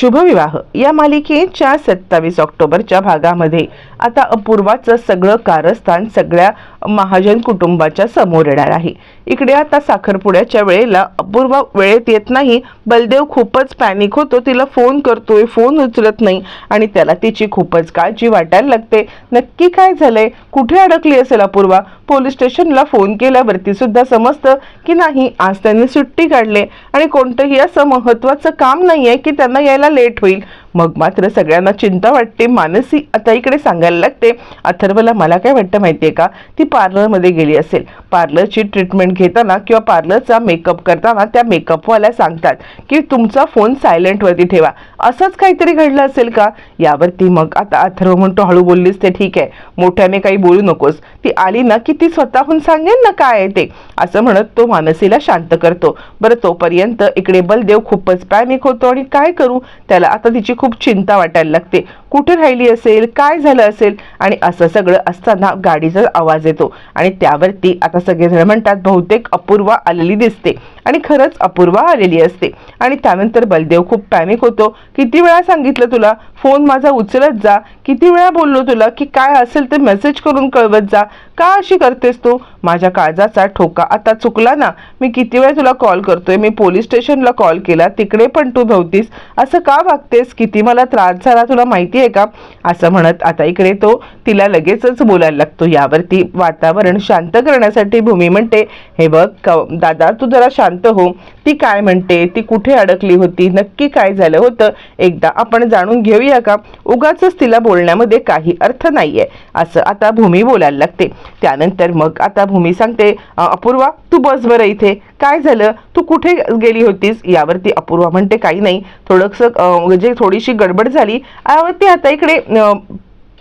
शुभविवाह. या मालिकेच्या सत्तावीस ऑक्टोबरच्या भागामध्ये आता अपूर्वाचं सगळं कारस्थान सगळ्या महाजन कुटुंबाच्या समोर येणार आहे. इकडे आता साखरपुड्याच्या वेळेला अपूर्वा वेळेत येत नाही. बलदेव खूपच पॅनिक होतो. तिला फोन करतोय फोन उचलत नाही आणि त्याला तिची खूपच काळजी वाटायला लागते. नक्की काय झालंय? कुठे अडकली असेल अपूर्वा? पोलीस स्टेशनला फोन केल्यावरती सुद्धा समजतं की नाही आज त्यांनी सुट्टी काढली. आणि कोणतंही असं महत्वाचं काम नाही आहे की त्यांना यायला लेट होईल मग मात्र सगळ्यांना चिंता वाटते. मानसी आता इकडे सांगायला लागते अथर्वला मला काय वाटतं माहिती आहे का? ती पार्लरमध्ये गेली असेल. पार्लरची ट्रीटमेंट घेताना किंवा पार्लरचा मेकअप करताना त्या मेकअपवाल्या सांगतात की तुमचा फोन सायलेंटवरती ठेवा. असंच काहीतरी घडलं असेल का? यावरती मग आता अथर्व म्हणतो हळू बोललीस ते ठीक आहे. मोठ्याने काही बोलू नकोस. ती आली ना की ती स्वतःहून सांगेल ना काय आहे ते. असं म्हणत तो मानसीला शांत करतो. बरं तोपर्यंत इकडे बलदेव खूपच पॅनिक होतो आणि काय करू? त्याला आता तिची खूप चिंता वाटायला लागते. कुठे राहिली असेल? काय झालं असेल? आणि असं सगळं असताना गाडीचा आवाज येतो. आणि त्यावरती आता सगळेजण म्हणतात बहुतेक अपूर्वा आलेली दिसते. आणि खरंच अपूर्वा आलेली असते. आणि त्यानंतर बलदेव खूप पॅनिक होतो. किती वेळा सांगितलं तुला? फोन माझा उचलत जा. किती वेळा बोललो तुला की काय असेल ते मेसेज करून कळवत जा. का अशी करतेस तू? माझ्या काळजाचा ठोका. आता चुकला ना मी किती वेळा तुला कॉल करतोय? मी पोलीस स्टेशनला कॉल केला. तिकडे पण तू भोवतीस असं का वागतेस? किती मला त्रास झाला तुला माहिती आहे का? असं म्हणत आता इकडे तो तिला लगेचच बोलायला लागतो. यावरती वातावरण शांत करण्यासाठी भूमी म्हणते हे बघ क- दादा तू जरा शांत हो. ती काय म्हणते? ती कुठे अडकली होती? नक्की काय झालं होतं? एकदा आपण जाणून घेऊया. का उगाच तिला बोलण्यामध्ये काही अर्थ नाहीये असं आता भूमी बोलायला लागते. त्यानंतर मग आता भूमी सांगते अपूर्वा तू बस बरं इथे. काय झालं? तू कुठे गेली होतीस? यावरती अपूर्वा म्हणते काही नाही. थोडंसं म्हणजे थोडीशी गडबड झाली. यावरती आता इकडे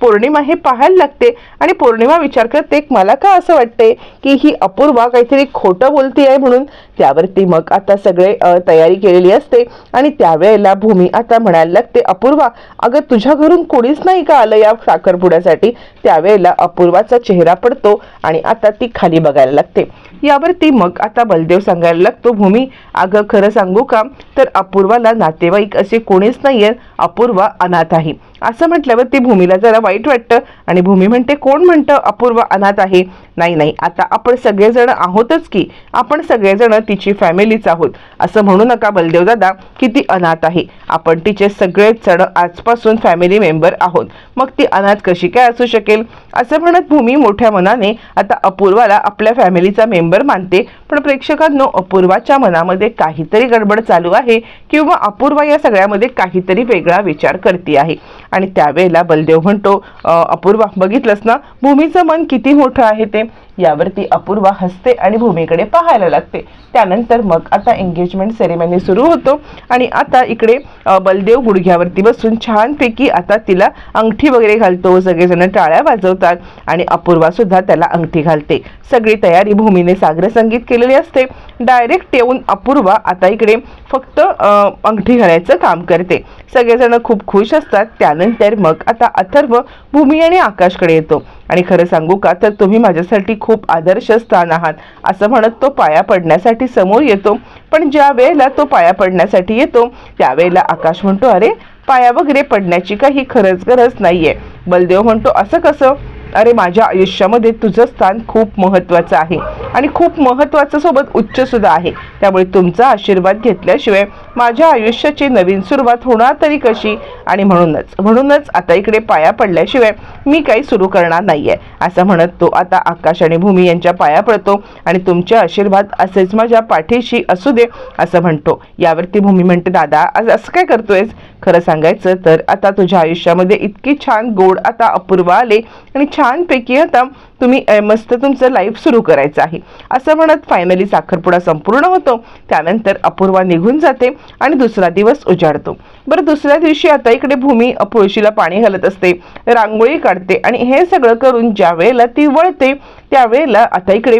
पौर्णिमा हे पाहायला लागते. आणि पौर्णिमा विचार करते मला का असं वाटते की ही अपूर्वा काहीतरी खोटं बोलते आहे म्हणून? त्यावरती मग आता सगळे तयारी केलेली असते. आणि त्यावेळेला भूमी आता म्हणायला लागते अपूर्वा अगं तुझ्या घरून कोणीच नाही का आलं या साखरपुड्यासाठी? त्यावेळेला अपूर्वाचा चेहरा पडतो आणि आता ती खाली बघायला लागते. यावरती मग आता बलदेव सांगायला लागतो भूमी अगं खरं सांगू का? तर अपूर्वाला नातेवाईक असे कोणीच नाही आहे अपूर्वा अनाथ आहे. असं म्हटल्यावर ती भूमीला जरा वाईट वाटतं. आणि भूमी म्हणते कोण म्हणतं? अपूर्व अनाथ आहे. नाही नाही आता आपण सगळेजण आहोतच की आपण सगळेजण तिची फॅमिलीच आहोत. असं म्हणू नका बलदेव दादा की ती अनाथ आहे. आपण तिचे सगळेच जण आजपासून फॅमिली मेंबर आहोत. मग ती अनाथ कशी काय असू शकेल? असं म्हणत भूमी मोठ्या मनाने आता अपूर्वाला आपल्या फॅमिलीचा मेंबर मानते. पण प्रेक्षकांनो अपूर्वाच्या मनामध्ये काहीतरी गडबड चालू आहे किंवा अपूर्वा या सगळ्यामध्ये काहीतरी वेगळा विचार करते आहे आणि त्यावेळेला बलदेव म्हणतो अपूर्वा बघितलंस ना? भूमीचं मन किती मोठं आहे ते. यावरती अपूर्वा हसते आणि भूमीकडे पाहायला लागते. त्यानंतर मग आता एंगेजमेंट सेरेमनी सुरू होतो आणि आता इकडे बलदेव गुडघ्यावरती बसून छानपैकी आता तिला अंगठी वगैरे घालतो. सगळेजण टाळ्या वाजवतात आणि अपूर्वा सुद्धा त्याला अंगठी घालते. सगळी तयारी भूमीने सागर संगीत केलेली असते. डायरेक्ट येऊन अपूर्वा आता इकडे फक्त अंगठी घालायचं काम करते. सगळेजण खूप खुश असतात. त्यानंतर मग आता अथर्व भूमी आणि आकाशकडे येतो. आणि खरं सांगू का तर तुम्ही माझ्यासाठी खूप आदर्श स्थान आहात. असं म्हणत तो पाया पडण्यासाठी समोर येतो. पण ज्या वेळेला तो पाया पडण्यासाठी येतो त्यावेळेला आकाश म्हणतो अरे पाया वगैरे पडण्याची काही खरंच गरज नाहीये. बलदेव म्हणतो असं कसं? अरे माझ्या आयुष्यामध्ये तुझं स्थान खूप महत्त्वाचं आहे. आणि खूप महत्त्वाचं सोबत उच्चसुद्धा आहे. त्यामुळे तुमचा आशीर्वाद घेतल्याशिवाय माझ्या आयुष्याची नवीन सुरुवात होणार तरी कशी? आणि म्हणूनच म्हणूनच आता इकडे पाया पडल्याशिवाय मी काही सुरू करणार नाही आहे असं म्हणत तो आता आकाश आणि भूमी यांच्या पाया पडतो आणि तुमचे आशीर्वाद असेच माझ्या पाठीशी असू दे असं म्हणतो. यावरती भूमी म्हणते दादा आज असं काय करतोयस? खरं सांगायचं तर आता तुझ्या आयुष्यामध्ये इतकी छान गोड आता अपूर्व आले आणि छानपैकी आता तुम्ही मस्त तुमचं लाईफ सुरू करायचं आहे. असं म्हणत फायनली साखरपुडा संपूर्ण होतो. त्यानंतर अपूर्वा निघून जाते आणि दुसरा दिवस उजाडतो. बरं दुसऱ्या दिवशी आता इकडे भूमी तुळशीला पाणी घालत असते. रांगोळी काढते आणि हे सगळं करून ज्या वेळेला ती वळते त्यावेळेला आता इकडे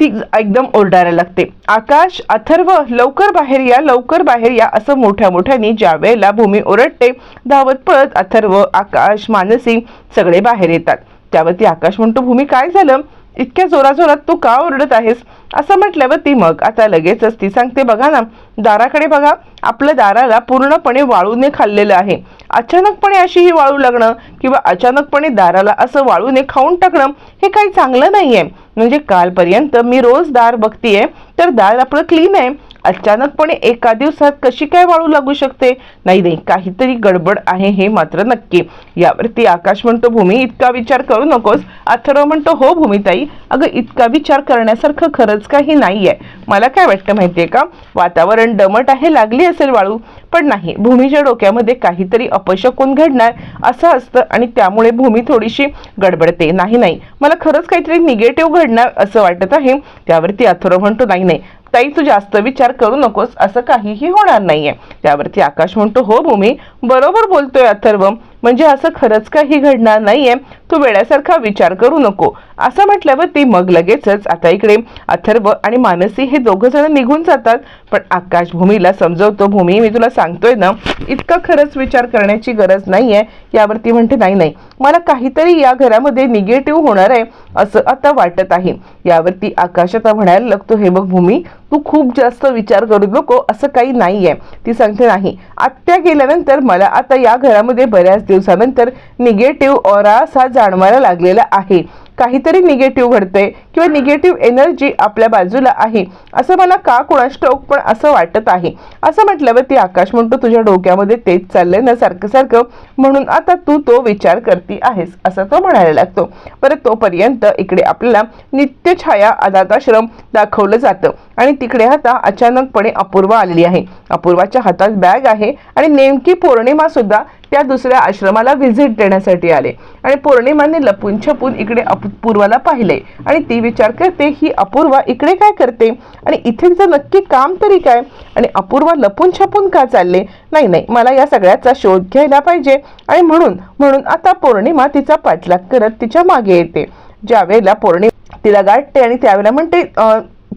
ती एकदम ओरडायला लागते. आकाश अथर्व लवकर बाहेर या लवकर बाहेर या असं मोठ्या मोठ्याने ज्या वेळेला भूमी ओरडते धावत पळत अथर्व आकाश मानसी सगळे बाहेर येतात. त्यावरती आकाश म्हणतो भूमी काय झालं? इतक्या जोराजोरात तू का ओरडत आहेस? असं म्हटल्यावर ती मग आता लगेचच ती सांगते बघा ना दाराकडे बघा. आपल्या दाराला पूर्णपणे वाळूने खाल्लेलं आहे. अचानकपणे अशी ही वाळू लागणं किंवा अचानकपणे दाराला असं वाळूने खाऊन टाकणं हे काही चांगलं नाही आहे म्हणजे कालपर्यंत मी रोज दार बघतीये तर दार आपलं क्लीन आहे. अचानकपणे एका दिवसात कशी काय वाळू लागू शकते? नाही नाही काहीतरी गडबड आहे हे मात्र नक्की. यावरती आकाश म्हणतो भूमी इतका विचार करू नकोस. अथर्व म्हणतो हो भूमिताई. अगं इतका विचार करण्यासारखं खरंच काही नाही आहे मला काय वाटतं माहितीये का? वातावरण दमट आहे लागली असेल वाळू. पण नाही भूमीच्या डोक्यामध्ये काहीतरी अपशकून घडणार असं असतं आणि त्यामुळे भूमी थोडीशी गडबडते. नाही नाही मला खरंच काहीतरी निगेटिव्ह घडणार असं वाटत आहे. त्यावरती अथर्व म्हणतो नाही नाही ताई तू जास्त विचार करू नकोस असं काहीही होणार नाहीये. त्यावरती आकाश म्हणतो हो भूमी बरोबर बोलतोय अथर्व. म्हणजे असं खरंच काही घडणार नाहीये. तू वेळासारखा विचार करू नको. असं म्हटल्यावर ती मग लगेचच आता इकडे अथर्व आणि मानसी हे दोघं जण निघून जातात. पण आकाश भूमीला समजवतो भूमी मी तुला सांगतोय ना इतका खरंच विचार करण्याची गरज नाहीये. यावरती म्हणते नाही नाही मला काहीतरी या घरामध्ये निगेटिव्ह होणार आहे असं आता वाटत आहे. यावरती आकाश आता म्हणायला लागतो हे बघ भूमी तू खूप जास्त विचार करू नको असं काही नाही आहे ती सांगते नाही आत्या गेल्यानंतर मला आता या घरामध्ये बऱ्याच दिवसानंतर निगेटिव्ह ऑरा असा जाणवायला लागलेला आहे. काहीतरी निगेटिव्ह घडतंय किंवा निगेटिव्ह एनर्जी आपल्या बाजूला आहे. असं मला का कुणास ठाऊक पण असं वाटत आहे. असं म्हटल्यावर ती आकाश म्हणतो तुझ्या डोक्यामध्ये तेच चाललंय ना सारखं सारखं म्हणून आता तू तो विचार करती आहेस असं तो म्हणायला लागतो. परत तोपर्यंत इकडे आपल्याला नित्यछाया अनाथाश्रम दाखवलं जातं. आणि तिकडे आता अचानकपणे अपूर्वा आलेली आहे. अपूर्वाच्या हातात बॅग आहे आणि नेमकी पौर्णिमा सुद्धा त्या दुसऱ्या आश्रमाला व्हिजिट देण्यासाठी आले. आणि पौर्णिमाने लपून छपून इकडे अपूर्वाला पाहिले. आणि ती विचार करते ही अपूर्वा इकडे काय करते? आणि इथे तिचं नक्की काम तरी काय? आणि अपूर्वा लपून छपून का चालले? नाही नाही मला या सगळ्याचा शोध घ्यायला पाहिजे. आणि म्हणून म्हणून आता पौर्णिमा तिचा पाठलाग करत तिच्यामागे येते. ज्यावेळेला पौर्णिमा तिला गाठते आणि त्यावेळेला म्हणते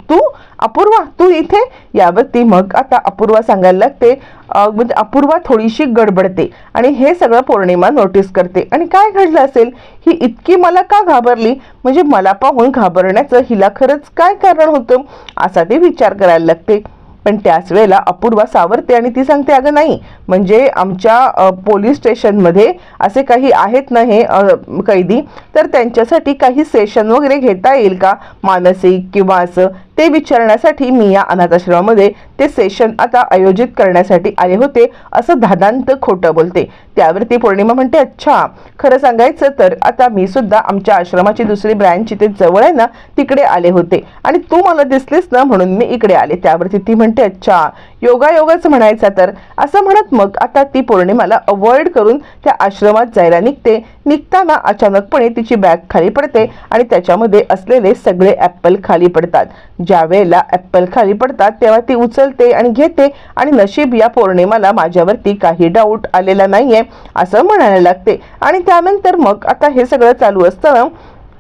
तू अपूर्वा तू इथे यावरती मग आता अपूर्वा सांगायला लागते. म्हणजे अपूर्वा थोडीशी गडबडते आणि हे सगळं पौर्णिमा नोटीस करते. आणि काय घडलं असेल? ही इतकी मला का घाबरली? म्हणजे मला पाहून घाबरण्याचं हिला खरंच काय कारण होतं? असा ती विचार करायला लागते. पण त्याच वेळेला अपूर्वा सावरते आणि ती सांगते अगं नाही म्हणजे आमच्या पोलीस स्टेशनमध्ये असे काही आहेत ना हे कैदी? तर त्यांच्यासाठी काही सेशन वगैरे घेता येईल का? मानसिक किंवा असं ते विचारण्यासाठी मी या अनाथाश्रमामध्ये ते सेशन आता आयोजित करण्यासाठी आले होते असं धादांत खोटं बोलते. त्यावरती पौर्णिमा म्हणते अच्छा खरं सांगायचं तर आता मी सुद्धा आमच्या आश्रमाची दुसरी ब्रँच इथे जवळ आहे ना तिकडे आले होते. आणि तू मला दिसलीस ना म्हणून मी इकडे आले. त्यावरती ती म्हणते अच्छा योगायोगाच म्हणायचा तर. असं म्हणत मग आता ती पौर्णिमाला अवॉइड करून त्या आश्रमात जायला निघते. निघताना अचानकपणे तिची बॅग खाली पडते आणि त्याच्यामध्ये असलेले सगळे ॲपल खाली पडतात. ज्या वेळेला ॲपल खाली पडतात तेव्हा ती उचलते आणि घेते. आणि नशीब या पौर्णिमाला माझ्यावरती काही डाऊट आलेला नाहीये असं म्हणायला लागते. आणि त्यानंतर मग आता हे सगळं चालू असताना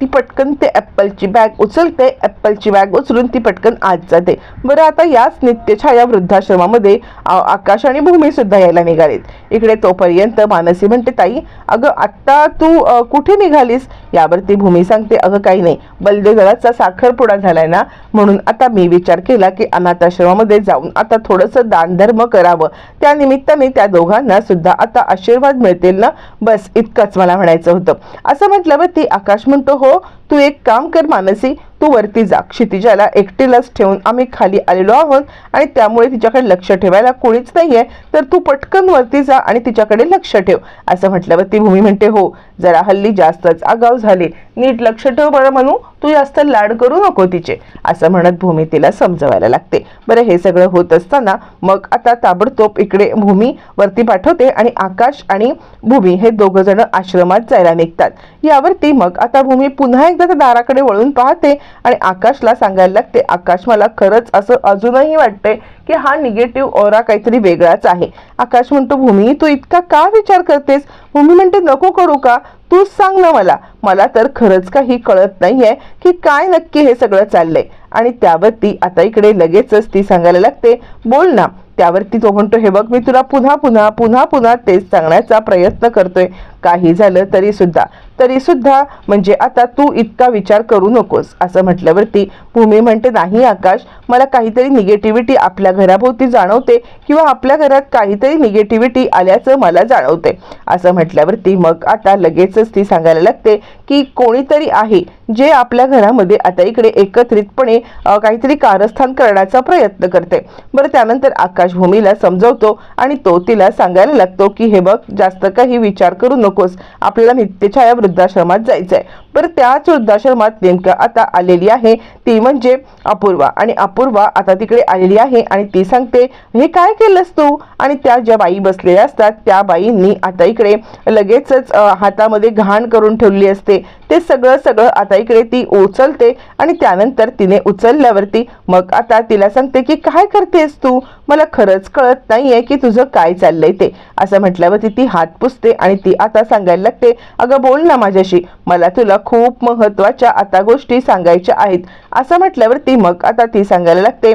ती पटकन ते ॲपलची बॅग उचलते ॲपलची बॅग उचलून ती पटकन आत जाते. बरं आता याच नित्यछाया वृद्धाश्रमामध्ये आ- आकाश आणि भूमी सुद्धा यायला निघालेत. इकडे तोपर्यंत मानसी म्हणते ताई अगं आत्ता तू कुठे निघालीस? यावरती भूमी सांगते अगं काही नाही. बलदेवराचा साखरपुडा झालाय ना? म्हणून आता मी विचार केला की अनाथाश्रमामध्ये जाऊन आता थोडंसं दानधर्म करावं. त्यानिमित्ताने त्या दोघांना सुद्धा आता आशीर्वाद मिळतील ना? बस इतकंच मला म्हणायचं होतं. असं म्हटल्यावर ती आकाश म्हणतो हो तू एक काम कर मानसी तू वरती जा क्षितिजाला एकटीलाच ठेवून आम्ही खाली आलेलो आहोत आणि त्यामुळे तिच्याकडे लक्ष ठेवायला कोणीच नाहीये. तर तू पटकन वरती जा आणि तिच्याकडे लक्ष ठेव असं म्हटल्यावर ती भूमी म्हणते हो जरा हल्ली जास्तच आगाव झाले. नीट लक्ष ठेव बरं म्हणू तू जास्त लाड करू नको तिचे असं म्हणत भूमी तिला समजवायला लागते. बरं हे सगळं होत असताना मग आता ताबडतोब इकडे भूमी वरती पाठवते आणि आकाश आणि भूमी हे दोघ जण आश्रमात जायला निघतात. यावरती मग आता भूमी पुन्हा एकदा त्या दाराकडे वळून पाहते आणि आकाशला सांगायला लागते आकाश मला खरंच असं अजूनही वाटतंय की हा निगेटिव्ह ओरा काहीतरी वेगळाच आहे. आकाश म्हणतो भूमी तू इतका का विचार करतेस? भूमी म्हणते नको करू का? तूच सांग ना मला. मला तर खरंच काही कळत नाहीये की काय नक्की हे सगळं चाललंय. आणि त्यावरती आता इकडे लगेचच ती सांगायला लागते बोल ना. त्यावरती तो म्हणतो हे बघ मी तुला पुन्हा पुन्हा पुन्हा पुन्हा तेच सांगण्याचा प्रयत्न करतोय. काही झालं तरी सुद्धा. तरी सुद्धा म्हणजे आता तू इतका विचार करू नकोस असं म्हटल्यावरती भूमी म्हणते नाही आकाश मला काहीतरी निगेटिव्हिटी आपल्या घराभोवती जाणवते किंवा आपल्या घरात काहीतरी निगेटिव्हिटी आल्याचं मला जाणवते. असं म्हटल्यावरती मग आता लगेचच ती सांगायला लागते की कोणीतरी आहे जे आपल्या घरामध्ये आता इकडे एकत्रितपणे काहीतरी कारस्थान करण्याचा प्रयत्न करते. बरं त्यानंतर आकाश भूमीला समजवतो आणि तो तिला सांगायला लागतो की हे बघ जास्त काही विचार करू नको नकोस. आपल्याला नित्यछाया वृद्धाश्रमात जायचंय. बरं त्याच वृद्धाश्रमात नेमकं आता आलेली आहे. ती म्हणजे अपूर्वा. आणि अपूर्वा आता तिकडे आलेली आहे आणि ती सांगते हे काय केलंस तू? आणि त्या ज्या बाई बसलेल्या असतात त्या बाईंनी आता इकडे लगेचच हातामध्ये घाण करून ठेवली असते. ते सगळं सगळं आता इकडे ती उचलते आणि त्यानंतर तिने उचलल्यावरती मग आता तिला सांगते की काय करतेस तू? मला खरंच कळत नाहीये की तुझं काय चाललंय ते. असं म्हटल्यावरती ती हात पुसते आणि ती आता सांगायला लागते अगं बोल ना माझ्याशी. मला तुला खूप महत्त्वाच्या आता गोष्टी सांगायच्या आहेत. असं म्हटल्यावरती मग आता ती सांगायला लागते.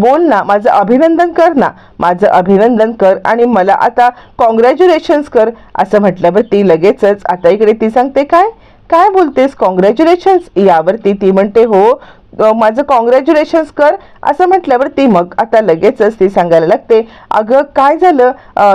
बोल ना माझं अभिनंदन कर ना. माझं अभिनंदन कर आणि मला आता कॉंग्रॅच्युलेशन्स कर. असं म्हटल्यावरती लगेचच आता इकडे ती सांगते काय? काय बोलतेस? कॉंग्रॅच्युलेशन्स यावरती ती म्हणते हो माझं कॉंग्रॅच्युलेशन्स कर असं म्हटल्यावर ती मग आता लगेचच ती सांगायला लागते. अगं काय झालं?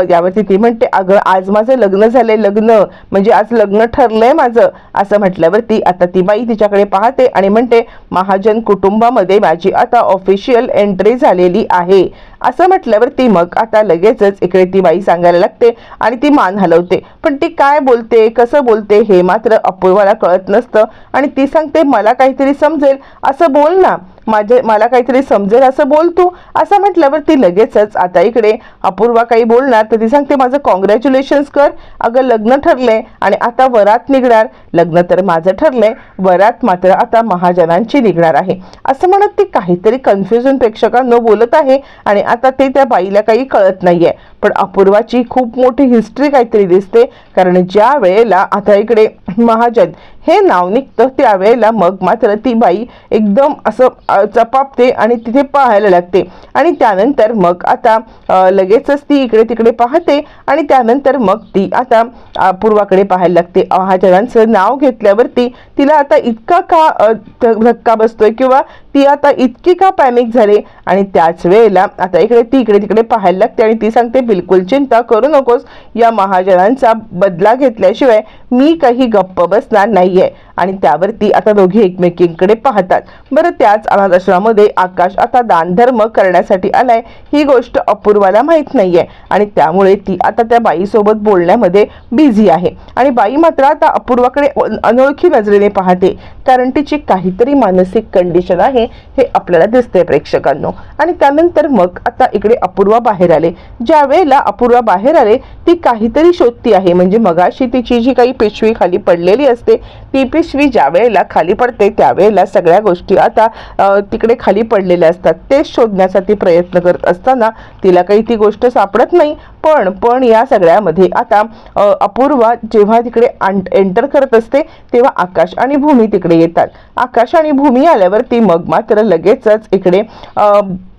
यावरती ती म्हणते अगं आज माझं लग्न झालंय लग्न. म्हणजे आज लग्न ठरलंय माझं. असं म्हटल्यावरती आता ती बाई तिच्याकडे पाहते आणि म्हणते महाजन कुटुंबामध्ये माझी आता ऑफिशियल एंट्री झालेली आहे. असं म्हटल्यावर ती मग आता लगेचच इकडे ती बाई सांगायला लागते आणि ती मान हलवते. पण ती काय बोलते कसं बोलते हे मात्र अपूर्वाला कळत नसतं आणि ती सांगते मला काहीतरी समजेल. असं बोल ना. माझे मला काहीतरी समजेल असं बोल तू. असं म्हटल्यावर ती लगेचच आता इकडे अपूर्वा काही बोलणार तर ती सांगते माझं कॉंग्रॅच्युलेशन्स कर. अगं लग्न ठरलंय आणि आता वरात निघणार. लग्न तर माझं ठरलंय वरात मात्र आता महाजनांची निघणार आहे. असं म्हणत ती काहीतरी कन्फ्युजन प्रेक्षकांनो बोलत आहे आणि आता ते त्या बाईला काही कळत नाहीये. पण अपूर्वाची खूप मोठी हिस्ट्री काहीतरी दिसते कारण ज्या वेळेला आता इकडे महाजन हे नाव निघतं त्यावेळेला मग मात्र ती बाई एकदम असं चपापते आणि तिथे पाहायला लागते. आणि त्यानंतर मग आता लगेचच ती इकडे तिकडे पाहते आणि त्यानंतर मग ती आता अपूर्वाकडे पाहायला लागते. महाजनांचं नाव घेतल्यावरती तिला आता इतका का ध- धक्का बसतोय किंवा ती आता इतकी का पॅनिक झाली? आणि त्याच वेळेला आता इकडे ती इकडे तिकडे पाहायला लागते आणि ती सांगते बिलकुल चिंता करू नकोस. या महाजनांचा बदला घेतल्याशिवाय मी काही गप्प बसणार नाहीये. आणि त्यावरती आता दोघी एकमेकींकडे पाहतात. बरं त्याच अनाथ आश्रमामध्ये आकाश आता दानधर्म करण्यासाठी आलाय ही गोष्ट अपूर्वाला माहीत नाहीये. आणि त्यामुळे ती आता त्या बाईसोबत बोलण्यामध्ये बिझी आहे. आणि बाई मात्र आता अपूर्वाकडे अनोळखी नजरेने पाहते. कारण तिची काहीतरी मानसिक कंडिशन आहे हे आपल्याला दिसते प्रेक्षकांनो. आणि त्यानंतर मग आता इकडे अपूर्वा बाहेर आले. ज्या वेळेला अपूर्वा बाहेर आले ती काहीतरी शोधती आहे. म्हणजे मगाशी तिची जी काही पिशवी खाली पडलेली असते ती पिशवी ज्या वेळेला खाली पडते त्यावेळेला सगळ्या गोष्टी आता तिकडे खाली पडलेल्या असतात. ते शोधण्यासाठी प्रयत्न करत असताना तिला काही ती गोष्ट सापडत नाही. पण पण या सगळ्यामध्ये आता अपूर्वा जेव्हा तिकडे एंटर करत असते तेव्हा आकाश आणि भूमी तिकडे येतात. आकाश आणि भूमी आल्यावरती मग मात्र लगेचच इकडे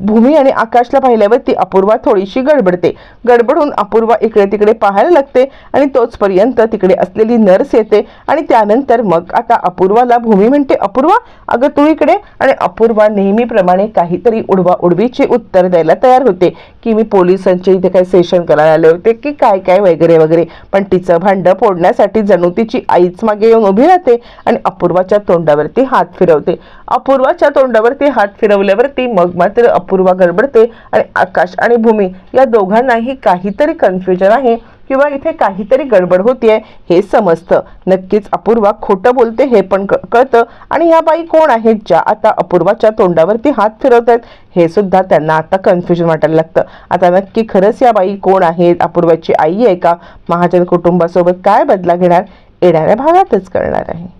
भूमी आणि आकाशला पाहिल्यावर ती अपूर्वा थोडीशी गडबडते. गडबडून अपूर्वा इकडे तिकडे पाहायला लागते आणि तोचपर्यंत तिकडे असलेली नर्स येते आणि त्यानंतर मग आता अपूर्वाला भूमी म्हणते अपूर्वा अगं तू इकडे? आणि अपूर्वा नेहमीप्रमाणे काहीतरी उडवा उडवीचे उत्तर द्यायला तयार होते की मी पोलिसांचे इथे काही सेशन करायला आले होते की काय काय वगैरे वगैरे. पण तिचं भांडं फोडण्यासाठी जणू तिची आईच मागे येऊन उभी राहते आणि अपूर्वाच्या तोंडावरती हात फिरवते. अपूर्वाच्या तोंडावरती हात फिरवल्यावरती मग मात्र अपूर्वा गडबडते आणि आकाश आणि भूमी या दोघांनाही काहीतरी कन्फ्युजन आहे. किंवा इथे काहीतरी गडबड होतीये हे समजतं. नक्कीच अपूर्वा खोटं बोलते हे पण क- कळतं. आणि ह्या बाई कोण आहेत ज्या आता अपूर्वाच्या तोंडावरती हात फिरवत आहेत हे सुद्धा त्यांना आता कन्फ्युजन वाटायला लागतं. आता नक्की खरंच या बाई कोण आहेत अपूर्वाची आई आहे का? महाजन कुटुंबासोबत काय बदला घेणार? येणाऱ्या भागातच कळणार आहे.